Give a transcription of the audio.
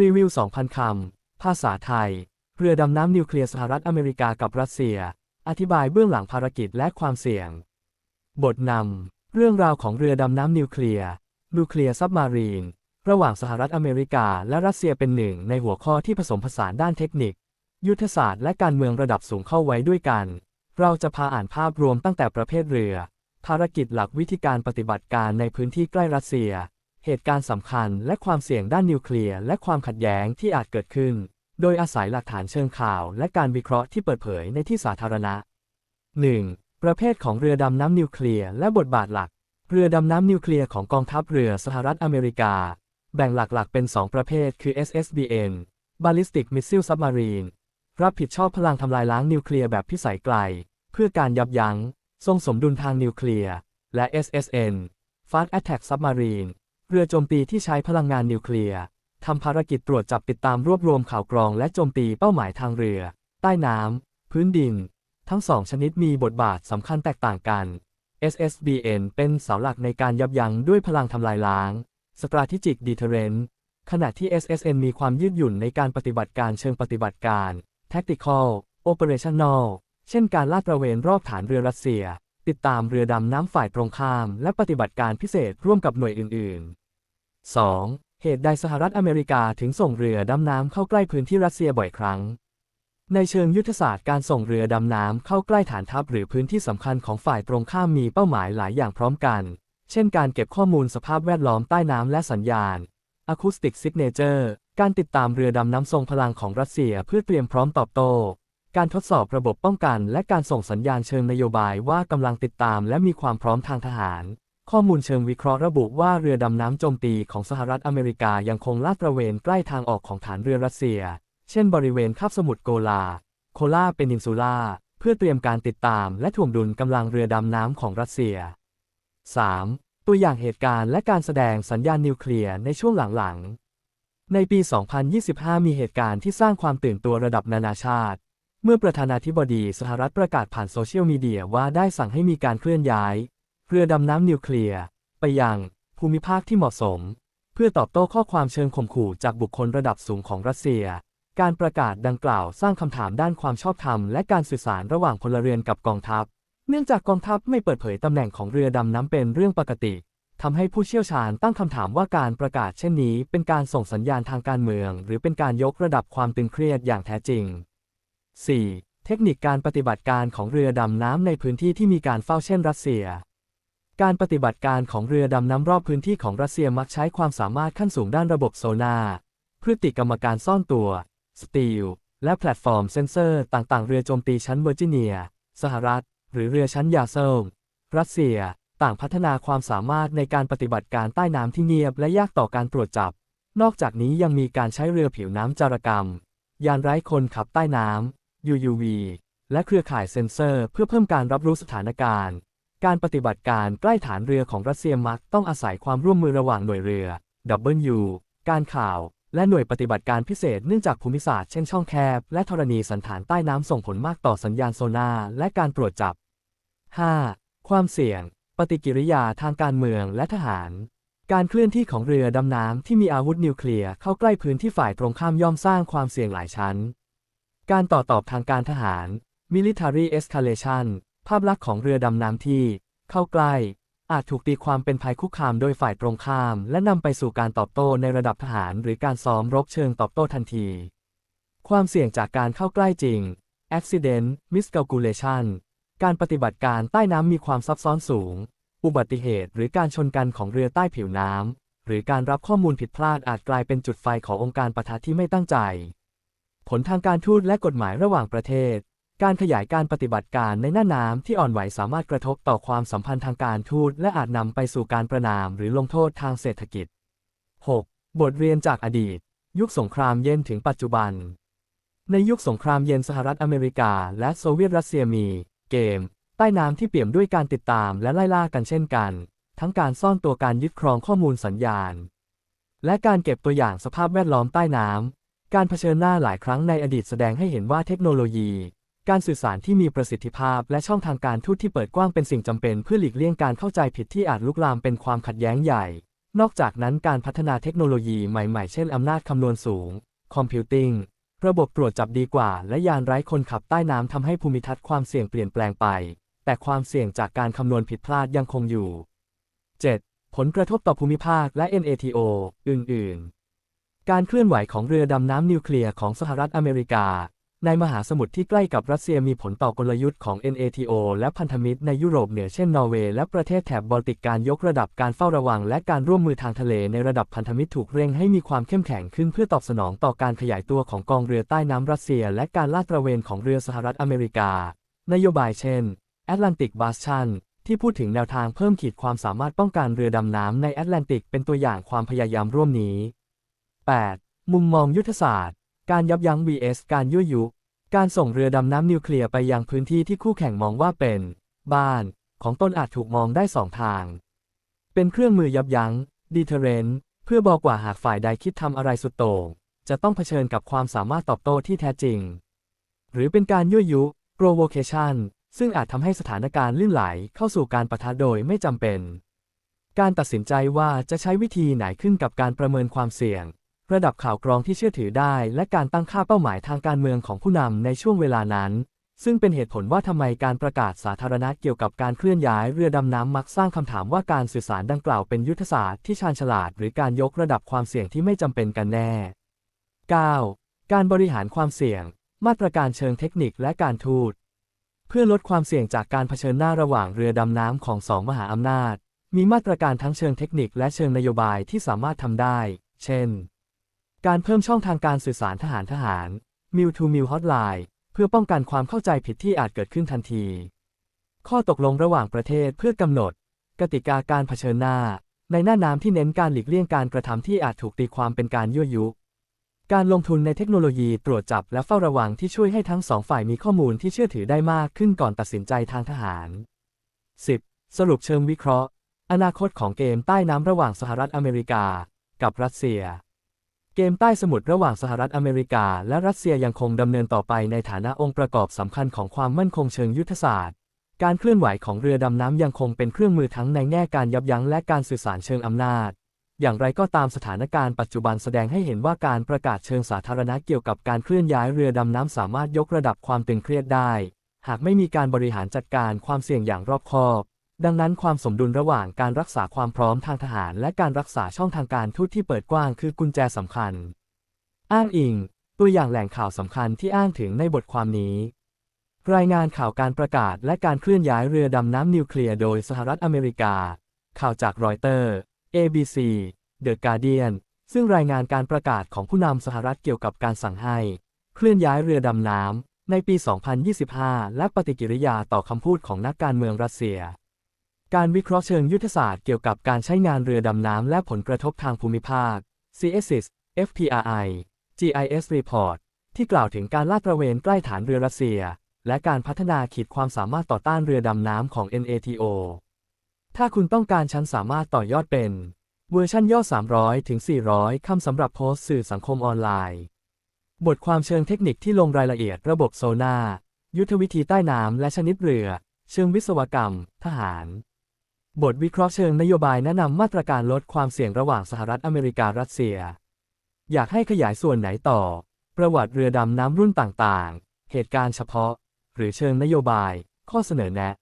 รีวิว 2,000 คำ ภาษาไทย เรือดำน้ำนิวเคลียร์สหรัฐอเมริกากับรัสเซีย อธิบายเบื้องหลังภารกิจและความเสี่ยง บทนำ เรื่องราวของเรือดำน้ำนิวเคลียร์นิวเคลียร์ซับมารีน ระหว่างสหรัฐอเมริกาและรัสเซียเป็นหนึ่งในหัวข้อที่ผสมผสานด้านเทคนิค ยุทธศาสตร์และการเมืองระดับสูงเข้าไว้ด้วยกัน เราจะพาอ่านภาพรวมตั้งแต่ประเภทเรือ ภารกิจหลักวิธีการปฏิบัติการในพื้นที่ใกล้รัสเซีย เหตุการณ์สำคัญและความเสี่ยงด้านนิวเคลียร์และความขัดแย้งที่อาจเกิดขึ้น โดยอาศัยหลักฐานเชิงข่าว และการวิเคราะห์ที่เปิดเผยในที่สาธารณะ 1. ประเภทของเรือดำน้ำนิวเคลียร์และบทบาทหลัก เรือดำน้ำนิวเคลียร์ของกองทัพเรือสหรัฐอเมริกา แบ่งหลักๆ เป็น 2 ประเภทคือ SSBN Ballistic Missile Submarine รับผิดชอบพลังทำลายล้างนิวเคลียร์แบบพิสัยไกล เพื่อการยับยัง้ง ทรงสมดุลทางนิวเคลียร์ และ SSN Fast Attack Submarine เรือโจมตีที่ใช้พลังงานนิวเคลียร์ทำภารกิจตรวจจับติดตามรวบรวมข่าวกรองและโจมตีเป้าหมายทางเรือ ใต้น้ำพื้นดิน ทั้งสองชนิดมีบทบาทสำคัญแตกต่างกัน SSBN เป็นเสาหลักในการยับยั้งด้วยพลังทำลายล้าง Strategic Deterrent ขณะที่ SSN มีความยืดหยุ่นในการปฏิบัติการเชิงปฏิบัติการ Tactical Operational เช่นการลาดตระเวนรอบฐานเรือรัสเซีย ติดตามเรือดำน้ำฝ่ายตรงข้าม และปฏิบัติการพิเศษร่วมกับหน่วยอื่น ๆ 2. เหตุใดสหรัฐอเมริกาถึงส่งเรือดำน้ำเข้าใกล้พื้นที่รัสเซียบ่อยครั้ง ในเชิงยุทธศาสตร์การส่งเรือดำน้ำเข้าใกล้ฐานทัพหรือพื้นที่สำคัญของฝ่ายตรงข้ามมีเป้าหมายหลายอย่างพร้อมกัน เช่นการเก็บข้อมูลสภาพแวดล้อมใต้น้ำและสัญญาณ Acoustic Signature การติดตามเรือดำน้ำทรงพลังของรัสเซียเพื่อเตรียมพร้อมตอบโต้ การทดสอบระบบป้องกัน และการส่งสัญญาณเชิงนโยบายว่ากำลังติดตามและมีความพร้อมทางทหาร ข้อมูลเชิงวิเคราะห์ระบุว่าเรือดำน้ำโจมตีของสหรัฐอเมริกายังคงลาดตระเวนใกล้ทางออกของฐานเรือรัสเซีย เช่นบริเวณคาบสมุทรโกลา โคลาเป็นินซูล่า เพื่อเตรียมการติดตามและถ่วงดุลกำลังเรือดำน้ำของรัสเซีย 3. ตัวอย่างเหตุการณ์และการแสดงสัญญาณนิวเคลียร์ในช่วงหลังๆ ในปี 2025 มีเหตุการณ์ที่สร้างความตื่นตัวระดับนานาชาติ เมื่อประธานาธิบดีสหรัฐประกาศผ่านโซเชียลมีเดียว่าได้สั่งให้มีการเคลื่อนย้าย เรือดำน้ำนิวเคลียร์ไปยังภูมิภาคที่เหมาะสม เพื่อตอบโต้ข้อความเชิงข่มขู่จากบุคคลระดับสูงของรัสเซีย การประกาศดังกล่าวสร้างคำถามด้านความชอบธรรมและการสื่อสารระหว่างพลเรือนกับกองทัพ เนื่องจากกองทัพไม่เปิดเผยตำแหน่งของเรือดำน้ำเป็นเรื่องปกติทำให้ผู้เชี่ยวชาญตั้งคำถามว่าการประกาศเช่นนี้ เป็นการส่งสัญญาณทางการเมือง หรือเป็นการยกระดับความตึงเครียดอย่างแท้จริง 4. เทคนิคการปฏิบัติการของเรือดำน้ำในพื้นที่ที่มีการเฝ้าเช่นรัสเซีย การปฏิบัติการของเรือดำน้ำรอบพื้นที่ของรัสเซียมักใช้ความสามารถขั้นสูงด้านระบบโซนาร์พฤติกรรมการซ่อนตัว สตีล และแพลตฟอร์มเซนเซอร์ต่างๆ เรือโจมตีชั้นเวอร์จิเนีย สหรัฐ หรือเรือชั้นยาเซลรัสเซีย ต่างพัฒนาความสามารถในการปฏิบัติการใต้น้ำที่เงียบและยากต่อการตรวจจับ นอกจากนี้ยังมีการใช้เรือผิวน้ำจารกรรม ยานไร้คนขับใต้น้ำ UUV และเครือข่ายเซ็นเซอร์เพื่อเพิ่มการรับรู้สถานการณ์ การปฏิบัติการใกล้ฐานเรือของรัสเซียมักต้องอาศัยความร่วมมือระหว่างหน่วยเรือ W การข่าว และหน่วยปฏิบัติการพิเศษเนื่องจากภูมิศาสตร์เช่นช่องแคบ และธรณีสันฐานใต้น้ำส่งผลมากต่อสัญญาณโซนาร์และการตรวจจับ 5. ความเสี่ยง ปฏิกิริยาทางการเมืองและทหาร การเคลื่อนที่ของเรือดำน้ำที่มีอาวุธนิวเคลียร์เข้าใกล้พื้นที่ฝ่ายตรงข้ามย่อมสร้างความเสี่ยงหลายชั้น การต่อตอบทางการทหาร military escalation ภาพลักษณ์ของเรือดำน้ำที่ เข้าใกล้ อาจถูกตีความเป็นภัยคุกคามโดยฝ่ายตรงข้าม และนำไปสู่การตอบโต้ในระดับทหาร หรือการซ้อมรบเชิงตอบโต้ทันที ความเสี่ยงจากการเข้าใกล้จริง accident miscalculation การปฏิบัติการใต้น้ำมีความซับซ้อนสูง อุบัติเหตุหรือการชนกันของเรือใต้ผิวน้ำ หรือการรับข้อมูลผิดพลาดอาจกลายเป็นจุดไฟขององค์การปะทะที่ไม่ตั้งใจ ผลทางการทูตและกฎหมายระหว่างประเทศ การขยายการปฏิบัติการในหน้าน้ำที่อ่อนไหวสามารถกระทบต่อความสัมพันธ์ทางการทูตและอาจนำไปสู่การประนามหรือลงโทษทางเศรษฐกิจ 6. บทเรียนจากอดีต ยุคสงครามเย็นถึงปัจจุบัน ในยุคสงครามเย็นสหรัฐอเมริกา และโซเวียตรัสเซียมี เกม ใต้น้ำที่เปี่ยมด้วยการติดตามและไล่ล่ากันเช่นกัน ทั้งการซ่อนตัวการยึดครองข้อมูลสัญญาณ และการเก็บตัวอย่างสภาพแวดล้อมใต้น้ำการเผชิญหน้าหลายครั้งในอดีตแสดงให้เห็นว่าเทคโนโลยี การสื่อสารที่มีประสิทธิภาพและช่องทางการทูตที่เปิดกว้างเป็นสิ่งจำเป็นเพื่อหลีกเลี่ยงการเข้าใจผิดที่อาจลุกลามเป็นความขัดแย้งใหญ่ นอกจากนั้นการพัฒนาเทคโนโลยีใหม่ๆ เช่นอำนาจคำนวณสูง คอมพิวติ้ง ระบบตรวจจับดีกว่า และยานไร้คนขับใต้น้ำทำให้ภูมิทัศน์ความเสี่ยงเปลี่ยนแปลงไป แต่ความเสี่ยงจากการคำนวณผิดพลาดยังคงอยู่ 7. ผลกระทบต่อภูมิภาคและ NATO อื่น ๆ การเคลื่อนไหวของเรือดำน้ำนิวเคลียร์ของสหรัฐอเมริกา ในมหาสมุทรที่ใกล้กับรัสเซียมีผลต่อกลยุทธ์ของ NATO และพันธมิตรในยุโรปเหนือเช่นนอร์เวย์และประเทศแถบบอลติกการยกระดับการเฝ้าระวัง และการร่วมมือทางทะเลในระดับพันธมิตรถูกเร่งให้มีความเข้มแข็งขึ้นเพื่อตอบสนองต่อการขยายตัวของกองเรือใต้น้ำรัสเซีย และการลาดตระเวนของเรือสหรัฐอเมริกา นโยบายเช่น Atlantic Bastion ที่พูดถึงแนวทางเพิ่มขีดความสามารถป้องกันเรือดำน้ำในแอตแลนติกเป็นตัวอย่างความพยายามร่วมนี้ 8. มุมมองยุทธศาสตร์ การยับยั้ง vs การยั่วยุ การส่งเรือดำน้ำนิวเคลียร์ไปยังพื้นที่ที่คู่แข่งมองว่าเป็น บ้าน ของตนอาจถูกมองได้สองทาง เป็นเครื่องมือยับยั้ง deterrent เพื่อบอกว่าหากฝ่ายใดคิดทำอะไรสุดโต่ง จะต้องเผชิญกับความสามารถตอบโต้ที่แท้จริง หรือเป็นการยั่วยุ provocation ซึ่งอาจทำให้สถานการณ์ลื่นไหลเข้าสู่การประทะโดยไม่จำเป็น การตัดสินใจว่าจะใช้วิธีไหนขึ้นกับการประเมินความเสี่ยง ระดับข่าวกรองที่เชื่อถือได้ และการตั้งค่าเป้าหมายทางการเมืองของผู้นำในช่วงเวลานั้น ซึ่งเป็นเหตุผลว่าทำไมการประกาศสาธารณะเกี่ยวกับการเคลื่อนย้ายเรือดำน้ำมักสร้างคำถามว่าการสื่อสารดังกล่าวเป็นยุทธศาสตร์ที่ชาญฉลาด หรือการยกระดับความเสี่ยงที่ไม่จำเป็นกันแน่ 9. การบริหารความเสี่ยง มาตรการเชิงเทคนิคและการทูต เพื่อลดความเสี่ยงจากการเผชิญหน้าระหว่างเรือดำน้ำของสองมหาอำนาจ มีมาตรการทั้งเชิงเทคนิคและเชิงนโยบายที่สามารถทำได้ เช่น การเพิ่มช่องทางการสื่อสารทหารทหารมิลทูมิลฮอตไลน์เพื่อป้องกันความเข้าใจผิดที่อาจเกิดขึ้นทันที ข้อตกลงระหว่างประเทศเพื่อกำหนด กติกาการเผชิญหน้า ในหน้าน้ำที่เน้นการหลีกเลี่ยงการกระทำที่อาจถูกตีความเป็นการยั่วยุ การลงทุนในเทคโนโลยีตรวจจับและเฝ้าระวังที่ช่วยให้ทั้งสองฝ่ายมีข้อมูลที่เชื่อถือได้มากขึ้นก่อนตัดสินใจทางทหาร 10. สรุปเชิงวิเคราะห์ อนาคตของเกมใต้น้ำระหว่างสหรัฐอเมริกา กับรัสเซีย เกมใต้สมุทรระหว่างสหรัฐอเมริกา และรัสเซียยังคงดำเนินต่อไปในฐานะองค์ประกอบสำคัญของความมั่นคงเชิงยุทธศาสตร์ การเคลื่อนไหวของเรือดำน้ำยังคงเป็นเครื่องมือทั้งในแง่การยับยั้งและการสื่อสารเชิงอำนาจ อย่างไรก็ตามสถานการณ์ปัจจุบันแสดงให้เห็นว่าการประกาศเชิงสาธารณะเกี่ยวกับการเคลื่อนย้ายเรือดำน้ำสามารถยกระดับความตึงเครียดได้ หากไม่มีการบริหารจัดการความเสี่ยงอย่างรอบคอบ ดังนั้นความสมดุลระหว่างการรักษาความพร้อมทางทหาร และการรักษาช่องทางการทูตที่เปิดกว้างคือกุญแจสำคัญ อ้างอิง ตัวอย่างแหล่งข่าวสำคัญที่อ้างถึงในบทความนี้ รายงานข่าวการประกาศและการเคลื่อนย้ายเรือดำน้ำนิวเคลียร์โดยสหรัฐอเมริกา ข่าวจากรอยเตอร์ ABC The Guardian ซึ่งรายงานการประกาศของผู้นำสหรัฐเกี่ยวกับการสั่งให้ เคลื่อนย้ายเรือดำน้ำในปี 2025 และปฏิกิริยาต่อคำพูดของนักการเมืองรัสเซีย การวิเคราะห์เชิงยุทธศาสตร์เกี่ยวกับการใช้งานเรือดำน้ำและผลกระทบทางภูมิภาค CSIS FPRI GIS Report ที่กล่าวถึงการลาดตระเวนใกล้ฐานเรือรัสเซีย และการพัฒนาขีดความสามารถต่อต้านเรือดำน้ำของ NATO ถ้าคุณต้องการฉันสามารถต่อยอดเป็น เวอร์ชันย่อ 300 ถึง 400 คำสำหรับโพสต์สื่อสังคมออนไลน์ บทความเชิงเทคนิคที่ลงรายละเอียดระบบโซนายุทธวิธีใต้น้ำและชนิดเรือ เชิงวิศวกรรม ทหาร บทวิเคราะห์เชิงนโยบายแนะนำมาตรการลดความเสี่ยงระหว่างสหรัฐอเมริการัสเซีย อยากให้ขยายส่วนไหนต่อ ประวัติเรือดำน้ำรุ่นต่างๆ เหตุการณ์เฉพาะ หรือเชิงนโยบาย ข้อเสนอแนะ